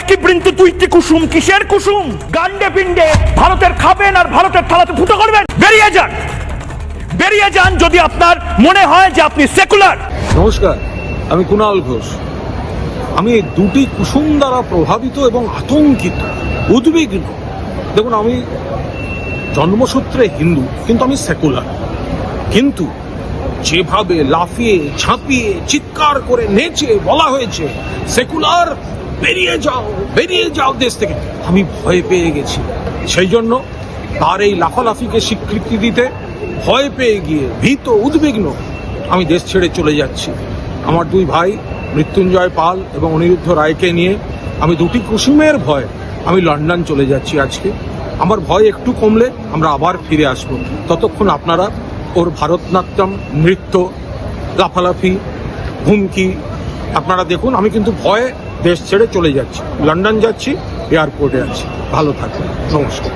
একই বৃন্ত তুইটি কুসুম, কিসের কুসুম? গান্ডে পিণ্ডে ভারতের খাবেন আর ভারতের থালাতে ফুটো করবেন। বেরিয়ে যান। বেরিয়ে যান যদি আপনার মনে হয় যে আপনি সেকুলার। নমস্কার, আমি কুণাল ঘোষ। আমি এই দুটি কুসুম দ্বারা প্রভাবিত এবং আতঙ্কিত, উদ্বিগ্ন। দেখুন, আমি জন্মসূত্রে হিন্দু, কিন্তু আমি সেকুলার। কিন্তু যেভাবে লাফিয়ে, ঝাঁপিয়ে, চিৎকার করে নেচে বলা হয়েছে, সেকুলার বেরিয়ে যাও বেরিয়ে যাও দেশ থেকে। আমি ভয় পেয়ে গেছি। সেই জন্য তার এই লাফালাফিকে স্বীকৃতি দিতে ভয় পেয়ে গিয়ে ভীত, উদ্বিগ্ন আমি দেশ ছেড়ে চলে যাচ্ছি। আমার দুই ভাই, মৃত্যুঞ্জয় পাল এবং অনিরুদ্ধ রায়কে নিয়ে আমি দুটি কুসুমের ভয় আমি লন্ডন চলে যাচ্ছি আজকে। আমার ভয় একটু কমলে আমরা আবার ফিরে আসব। ততক্ষণ আপনারা ওর ভারতনাট্যম, নৃত্য, লাফালাফি, হুমকি আপনারা দেখুন, আমি কিন্তু ভয়ে দেশ ছেড়ে চলে যাচ্ছি। লন্ডন যাচ্ছি, এয়ারপোর্টে আছি। ভালো থাকুন। নমস্কার।